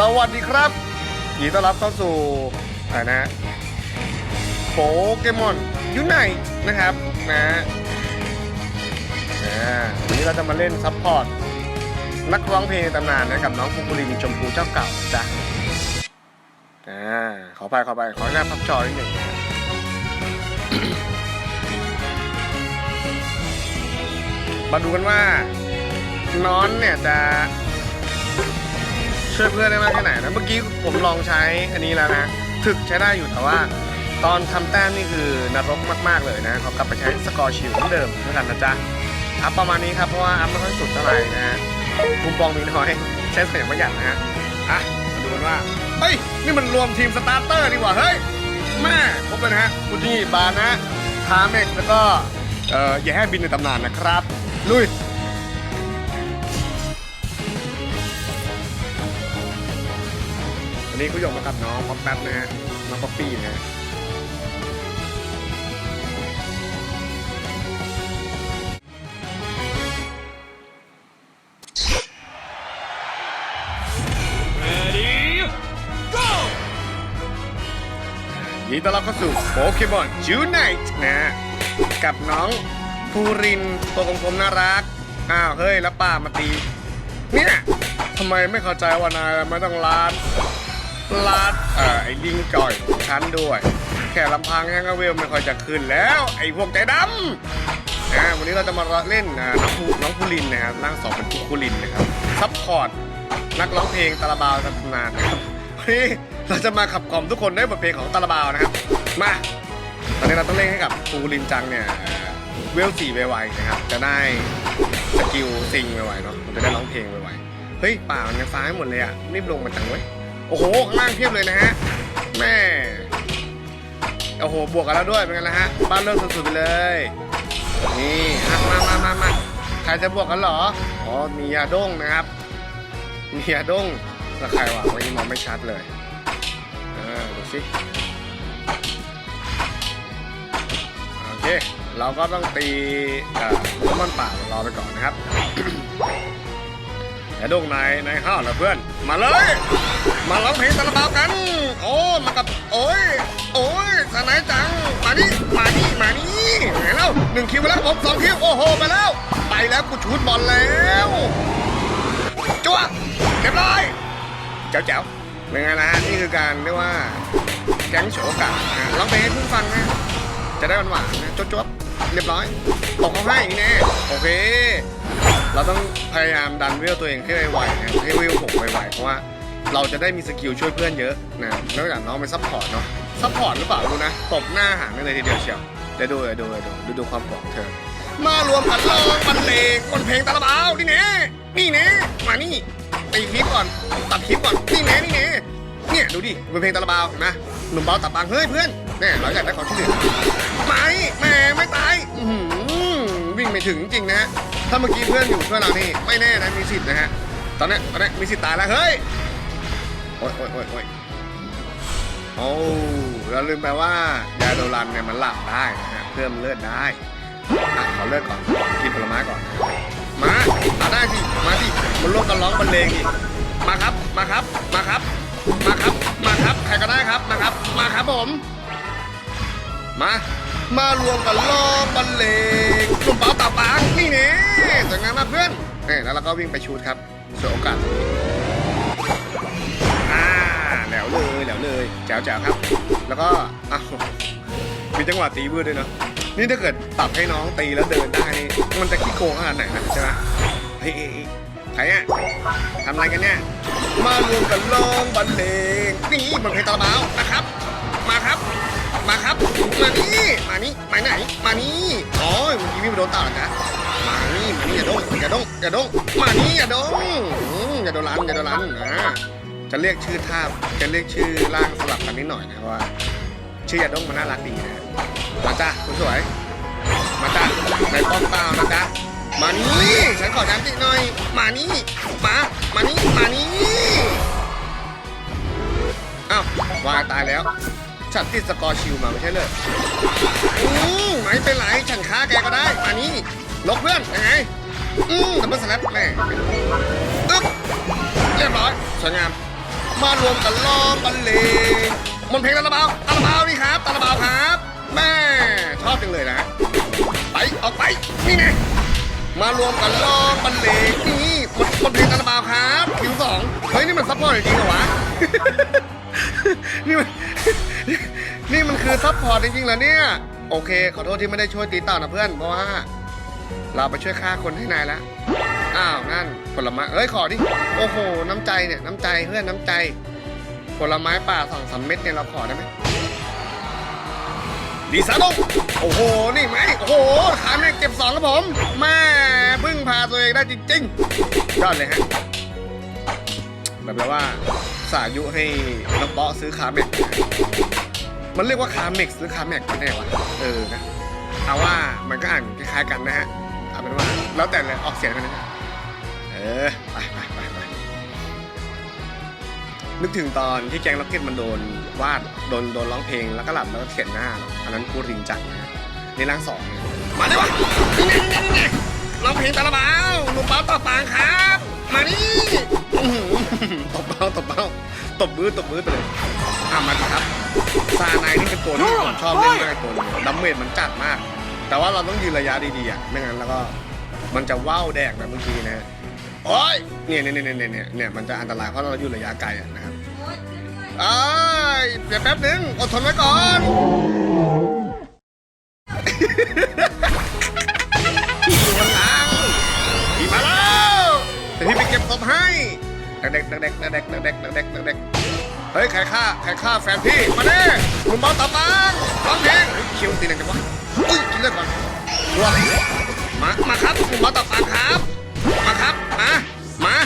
สวัสดีครับยินดีต้อนรับเข้าสู่อะไรนะโปเกมอนยูไนนะครับนะอ่าวันนี้เราจะมาเล่นซัพพอร์ตนักร้องเพลงในตำนานนะกับน้องภูกุลินชมพูเจ้าเก่าจ้ะอ่าขอไปขอไปขอหน้าพับจอนิดหนึ่งนะมาดูกันว่าน้อนเนี่ยจะ ช่วยเพื่อนได้มากแค่ไหนนะเมื่อกี้ผมลองใช้อันนี้แล้วนะถึกใช้ได้อยู่แต่ว่า ตอนทำแต้มนี่คือนรกมาก ๆเลยนะเขากลับไปใช้สกอร์ชิลเหมือนเดิมเหมือนกันนะจ๊ะอัพประมาณนี้ครับเพราะว่าอัพไม่ค่อยสุดเท่าไหร่นะฮะคุมปองมีน้อยใช้เสียงประหยัดนะฮะอะมาดูกันว่าเฮ้ยนี่มันรวมทีมสตาร์เตอร์ดีกว่าเฮ้ยแม่ครบเลยนะฮะคุณที่บานนะทาเมกแล้วก็เอ่ออย่บินในตำนานนะครับลุย วันนี้คุณหยกมากับน้องป๊อปแป๊บนะฮะน้องป๊อปปี้นะฮะยินดีต้อนรับเข้าสู่โปเกมอนจูไนท์นะฮะกับน้องภูรินตัวกลมๆน่ารัก อ้าวเฮ้ยแล้วป้ามาตี เนี่ยทำไมไม่เข้าใจว่านายไม่ต้องลาด ลาดเอ่อไอ้ลิงจ่อยของฉันด้วย แค่ลำพังแฮงเวลไม่ค่อยจะขึ้นแล้ว ไอ้พวกใจดำนะวันนี้เราจะมาเล่นน้องภูน้องภูลินนะครับร่างสองเป็นภูคุลินนะครับซัพพอร์ตนักร้องเพลงตาลาบาวตำนานนะครับวันนี้เราจะมาขับกล่อมทุกคนด้วยบทเพลงของตาลาบาวนะครับ มา ตอนนี้เราต้องเล่นให้กับภูลินจังเนี่ยเอ่อเวลสี่ไวๆนะครับ จะได้สกิลซิงไวๆเนาะมันจะได้ร้องเพลงไวๆเฮ้ยป่ามันยังฟ้าให้หมดเลยอะรีบลงมาจังเว้ย โอ้โหข้างล่างเพียบเลยนะฮะแม่โอ้โหบวกกันแล้วด้วยเป็นไงล่ะฮะบ้านเริ่มสุดๆไปเลยนี่มามามามาใครจะบวกกันเหรออ๋อมียาด้งนะครับมียาด้งแล้วใครวะวันนี้มองไม่ชัดเลยอ่าดูสิโอเคเราก็ต้องตีเอ่อมอนป่าของเราไปก่อนนะครับ ไอ้ดงนายนายห้าวนะเพื่อน มาเลย มาร้องเพลงตะลบาวกัน โอ้มากับโอ้ยโอ้ยสนายจัง มานี่มานี่มานี่ไงแล้วหนึ่งคิวไปแล้วผมสองคิวโอ้โหไปแล้ว ไปแล้วกูชูดบอลแล้วจั่วเรียบร้อยแจ๋วแจ๋วเป็นไงนะฮะนี่คือการเรียกว่าแก๊งโฉกะร้องเพลงให้เพิ่งฟังนะจะได้หวานๆนะจวบๆเรียบร้อยตกเขาให้แน่โอเค เราต้องพยายามดันเวลตัวเองให้ไวๆนะให้เวลหกไวๆเพราะว่าเราจะได้มีสกิลช่วยเพื่อนเยอะนะนอกจากน้องเป็นซัพพอร์ตเนาะซัพพอร์ตหรือเปล่ารู้นะตบหน้าหางได้เลยทีเดียวเชียวเดี๋ยวดูเดี๋ยวดูเดี๋ยวดูดูดูความโกรธของเธอ มารวมกันร้องบรรเลงบนเพลงตาลบาวนี่เน่นี่เน่มานี่ตีคลิปก่อนตัดคลิปก่อนนี่เน่นี่เน่เนี่ยดูดิบนเพลงตาลบาวเห็นไหมหนุ่มเบาตัดบางเฮ้ยเพื่อนแน่เราอยากได้ความช่วยเหลือไม่แม่ไม่ตายอื้อหือวิ่งไม่ถึงจริงนะ ถ้าเมื่อกี้เพื่อนอยู่ช่วยเรานี่ไม่แน่นะมีสิทธิ์นะฮะ ตอนนี้ตอนนี้มีสิทธิ์ตายแล้วเฮ้ย โอ๊ยโอ๊ยโอ๊ยโอ๊ยโอ้เราลืมไปว่ายาโดรันเนี่ยมันหลับได้นะฮะเพิ่มเลือดได้อะขอเลือดก่อน กินผลไม้ก่อน มาเอาได้สิ มาสิมันร่วมกันร้องบรรเลงดิมาครับ มาครับ มาครับ มาครับ มาครับ ใครก็ได้ครับ มาครับ มาครับผม มา มารวมกันล้อมบรรเลงกลุ่มเป๋าตาปางนี่เน่สวยงามมากเพื่อนนี่แล้วเราก็วิ่งไปชูดครับสวยโอกาสอ่าแหลวเลยแหลวเลยแจ๋วแจ๋วครับ แล้วก็อ้าวมีจังหวะตีวืดด้วยเนาะนี่ถ้าเกิดปรับให้น้องตีแล้วเดินได้นี่มันจะขี้โกงขนาดไหนนะใช่ไหมเฮ้ยใครเนี่ยทำอะไรกันเนี่ย มารวมกันร้องบรรเลงนี่มันเพลงตะลาบาวนะครับ มาครับ มานี่ มานี่มาไหน มานี่อ้ยเมื่อกี้พี่ไปโดนต่อนะ มานี่ มานี่อย่าดงอย่าดงอย่าดงมานี่อย่าดงอย่าโดนรันอย่าโดนรันนะจะเรียกชื่อท่าจะเรียกชื่อร่างสลับกันนิดหน่อยนะว่า ชื่ออย่าดงมันน่ารักดีนะมาจ้าคุณสวย มาจ้าในป้อมเปล่านะจ๊ะมานี่ฉันขอจันติหน่อย มานี่มามานี่มานี่อ้าววายตายแล้ว ฉันติดสกอร์ชิลมาไม่ใช่เลยอืมไม่เป็นไรฉันฆ่าแกก็ได้มานี่ลกเพื่อนยังไงอืมดับเบิลสแลปแม่อึ๊บเรียบร้อยสวยงาม มารวมกันร้องบรรเลงมนเพลงตาลาบาวตาลาบาวนี่ครับตาลาบาวครับ แม่ชอบจังเลยนะ ไปออกไปนี่ไงมารวมกันร้องบรรเลงนี่มนต์มนเพลงตาลาบาวครับคิวสองเฮ้ยนี่มันซัพพอร์ตจริงเหรอวะนี่มัน นี่มันคือซัพพอร์ตจริงๆเหรอเนี่ย โอเค ขอโทษที่ไม่ได้ช่วยตีเต่านะเพื่อน เพราะว่าเราไปช่วยฆ่าคนให้นายแล้วอ้าวนั่นผลไม้เอ้ยขอดิ โอ้โห น้ำใจเนี่ย น้ำใจเพื่อนน้ำใจ ผลไม้ป่าสองสามเม็ดเนี่ยเราขอได้ไหมดีซาดงโอ้โห นี่ไหมโอ้โหขาแม่เก็บสองครับผมแม่พึ่งพาตัวเองได้จริงๆยอดเลยฮะ แบบว่าสายุให้น้องเปาะซื้อขาแม็ก มันเรียกว่าคาเม็กซ์หรือคาแม็กกันแน่วะเออนะเอาว่ามันก็อ่านคล้ายๆกันนะฮะเอาเป็นว่าแล้วแต่เลยออกเสียงกันนะเออไปไปไปไปนึกถึงตอนที่แกงล็อกเก็ตมันโดนวาดโดนโดนร้องเพลงแล้วก็หลับแล้วก็เขียนหน้าอันนั้นกูริงจังนะฮะนี่ร่างสองเนี่ยมาดิวะนี่นี่นี่ร้องเพลงตาละเบาหนุ่มเบาต่อปางครับ มานี่อื้อหือตบเบาตบเบาตบมือตบมือไปเลย อะมาดิครับซาไนนี่เป็นตัวที่ผมชอบเล่นมากตัวหนึงดัมเมจมันจัดมาก แต่ว่าเราต้องยืนระยะดีๆอะไม่งั้นแล้วก็มันจะว่าวแดกแบบเมื่อกี้นะฮะโอ้ยเนี่ยเนี่ยเนี่ยเนี่ยเนี่ยเนี่ยมันจะอันตรายเพราะเราอยู่ระยะไกลอะนะครับเอ้ยเดี๋ยวแป๊บนึงอดทนไว้ก่อนพี่อยู่ข้างหลังพี่มาแล้วเดี๋ยวพี่ไปเก็บศพให้เด็กๆเด็กๆเด็กๆเด็กๆเด็กๆเด็กๆ เฮ้ยใครฆ่าใครฆ่าแฟนพี่ มาเด้คุณบอลตาปังร้องเพลงเฮ้ยคิวตีหนังจังวะอุ้ยกินเลือดก่อนว้ามา มาครับคุณบอลตาปังครับ มาครับ มา มา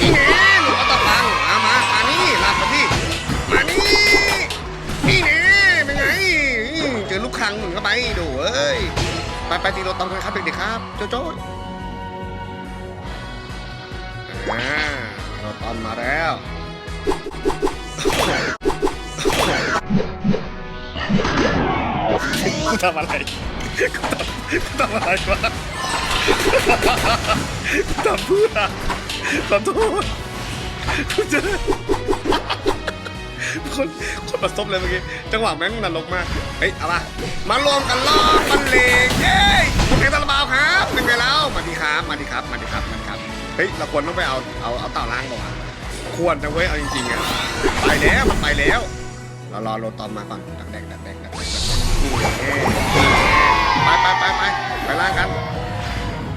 นี่ไงคุณบอลตาปังมามามานี่ลากมาพี่ มานี่นี่ไงเป็นไงเจอลูกครังหนุนเข้าไปดูเอ้ย ไปไปตีโรตองกันครับเด็กๆครับโจ้โจ้อ่าโรตอนมาแล้ว กูทำอะไรกูทำกูทำอะไรวะกูทำเพื่อขอโทษกูจะคนคนประสบเลยเมื่อกี้ จังหวะแม่งนรกมาก เฮ้ย เอาป่ะมารวมกันล้อมมันเลงเย้ยคุณเพลงตะลบาวครับ เป็นไงแล้ว มาดีครับ มาดีครับ มาดีครับ มาดีครับ เฮ้ย เราควรต้องไปเอา เอา เอาเต่าล้างก่อน ควรนะเว้ย เอาจริงๆอะไปแล้วมันไปแล้ว เรารอโรตอมมาก่อนดักแดกดักแดกดักแดกนี่ไปไปไปไปไปล่างกัน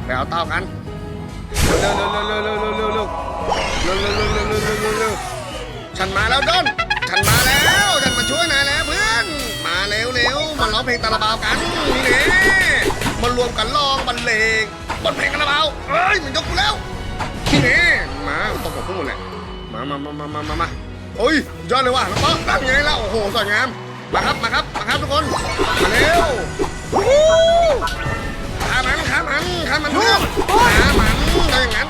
ไปเอาเต้ากัน เร็วเร็วเร็วเร็วเร็วเร็วเร็วเร็วเร็วเร็วเร็วเร็วเร็วเร็วเร็วฉันมาแล้วดอนฉันมาแล้วฉันมาช่วยนายแล้วเพื่อน มาเร็วเร็วมาร้องเพลงตาลาบาวกันนี่แน่มารวมกันร้องบรรเลงบนเพลงตาลาบาวเอ้ยมันยกกูแล้วนี่แน่มาตบหัวพุ่งหมดเลย มามามามามามามาโอ้ยยอดเลยว่ะน้องป๊อกตั้งไงแล้วโอ้โหสวยงามมาครับมาครับมาครับทุกคนมาเร็ววู้ขามันขามันขามันเพื่อนขามันอะไรอย่างนั้น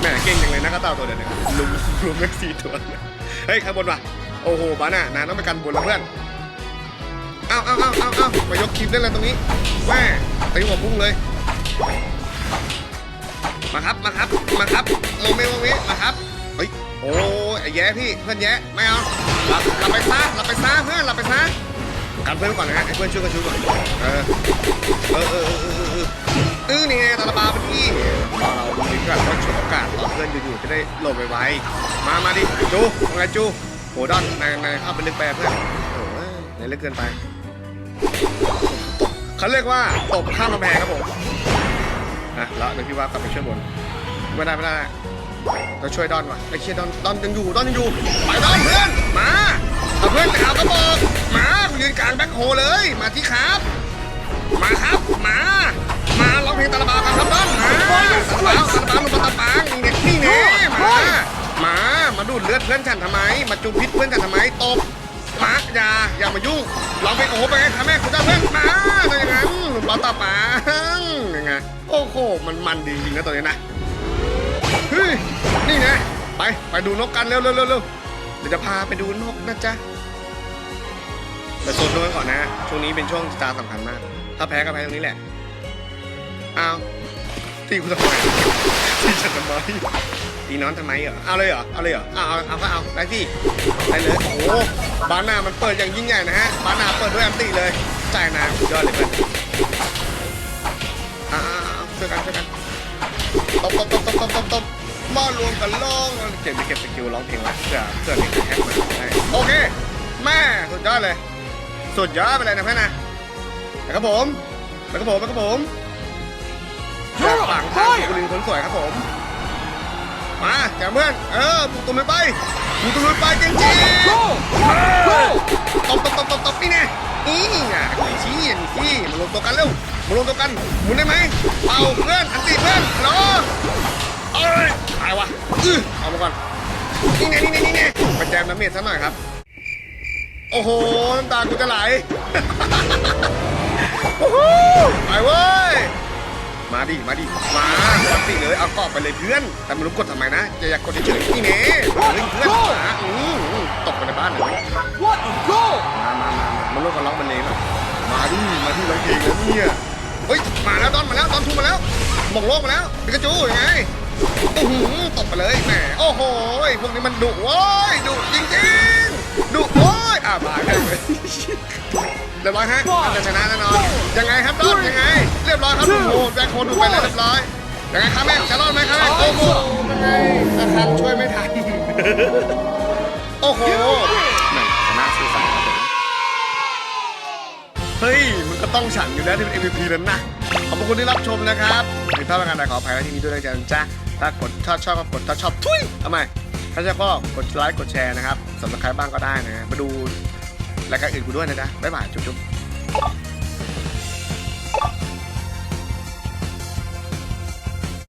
แหมเก่งจังเลยนะกระเต่าตัวเดียวเนี่ยลุมลุมแม็กซี่ตัวเนี่ยเฮ้ยข้างบนว่ะโอ้โหบ้าน่ะนานต้องไปกันบนแล้วเพื่อนเอ้าเอ้าเอ้าเอ้าเอ้ามายกคลิปได้เลยตรงนี้แม่ตีหัวพุ่งเลยมาครับมาครับมาครับโมเมโมเมมาครับเฮ้ย โอ้ยไอ้แย่พี่เพื่อนแย่ไม่เอาหลับหลับไปซะหลับไปซะเพื่อนหลับไปซะกันเพื่อนก่อนนะฮะให้เพื่อนช่วยกันช่วยก่อนเออเออเออเออเออเออเออนี่ไงตาลบาเป็นที่เราดูดีก็ต้องฉวยโอกาสตอนเพื่อนอยู่ๆจะได้หลบไวๆมามาดิจูว่าไงจูโหดอนนายนายเข้าไปลึกไปเพื่อนโอ้ยนายลึกเกินไปเขาเรียกว่าตบข้ามกำแพงครับผมอะแล้วเดี๋ยวพี่ว่ากลับไปช่วยบนไม่ได้ไม่ได้ เราช่วยดอนว่ะไอ้เชี่ยดอนดอนยังอยู่ดอนยังอยู่ไปดอนเพื่อนมาเอาเพื่อนจะเอาก็บอกมากูยืนกลางแบ็คโฮเลย มาที่ครับ มาครับมา มาร้องเพลงตะลบากันครับดอนมาตะลบาตะลบาลงมาตะปางนี่นี่เน่มามามาดูดเลือดเพื่อนฉันทำไม มาจุ่มพิษเพื่อนฉันทำไมตบมาอย่าอย่ามายุ่งร้องเพลงโอ้โหไปไงคะแม่คุณเจ้าเพื่อนมาอย่างนั้นหนุ่มร้อนตาปางยังไงโอ้โหมันมันดีจริงนะตัวนี้นะ เฮ้ยนี่ไงไปไปดูนกกันเร็วเร็วเร็วเร็วเดี๋ยวจะพาไปดูนกนะจ๊ะแต่โซนดูกันก่อนนะช่วงนี้เป็นช่วงตาสำคัญมาก ถ้าแพ้ก็แพ้ตรงนี้แหละอ้าวตีกูทำไมตีฉันทำไมตีน้อนทำไมเหรอเอาเลยเหรอเอาเลยเหรอเอาเอาเอาก็เอาได้สิได้เลยโอ้โหบานหน้ามันเปิดอย่างยิ่งใหญ่นะฮะบานหน้าเปิดด้วยอันติเลยจ่ายน้ำสุดยอดเลยเพื่อนอ่าช่วยกันช่วยกันตบตบตบตบตบตบ มารวมกันร้องเก็บไปเก็บสกิลร้องเพลงละเพื่อเพื่อเพลงแฮกมาได้โอเค แม่สุดยอดเลย สุดยอดไปเลยนะเพื่อนนะนะครับผมนะครับผมนะครับผมฝั่งทางกุลินคนสวยครับผม มาแกเพื่อน เออปุกตุ้มไปปุกตุ้มไปจริงจริงตบตบตบตบตบนี่ไงนี่ไงไอ้ชี้ไอ้ชี้มารวมตัวกันเร็วมารวมตัวกันหมุนได้ไหมเป่าเพื่อน อันตีเพื่อนรอเอ้ยายวะอื้อเอามาก่อนนี่ไงนี่ไงนี่ไงไปแจมน้ำเมทซะหน่อยครับ โอ้โห น้ำตากูจะไหลโอ้โหไปเว้ย มาดิ มาดิ มาสัติเลย เอากรอบไปเลยเพื่อน แต่ไม่รู้กดทำไมนะอย่าอยากกดเฉยๆนี่เน่เฮ้ยเพื่อนมาอืมตกไปในบ้านเลย What a goal! มามามามามาลูกกันร้องบรรเลงหน่อยมาดิ มาที่ร้องเพลงแล้วเนี่ย เฮ้ย มาแล้วตอนมาแล้วตอนทุ่มมาแล้วหมงโลกมาแล้วปิกาจูยังไง โอ้โหตกไปเลยแหมโอ้โหพวกนี้มันดุโว้ยดุจริงๆดุโว้ยอะมาเลยเรียบร้อยฮะอาจจะชนะแน่นอนยังไงครับดอนยังไง เรียบร้อยครับโอ้โหแจ็คโคนดูไปแล้วเรียบร้อยยังไงครับแม่จะรอดไหมครับแม่โอ้โหยังไงอาคารช่วยไม่ทันโอ้โหแม่ชนะสุดสันครับผมเฮ้ย มันก็ต้องฉันอยู่แล้วที่เป็น MVP นั้นนะขอบคุณที่รับชมนะครับหรือถ้าเป็นงานใดขออภัยไว้ที่นี้ด้วยนะจ๊ะจ๊ะ ถ้ากดถ้าชอบก็กดถ้าชอบทุยทำไมถ้าชอบก็กดไลค์กดแชร์นะครับสำหรับใครบ้างก็ได้นะมาดูรายการอื่นกูด้วยนะจ๊ะบ๊ายบายจุ๊บ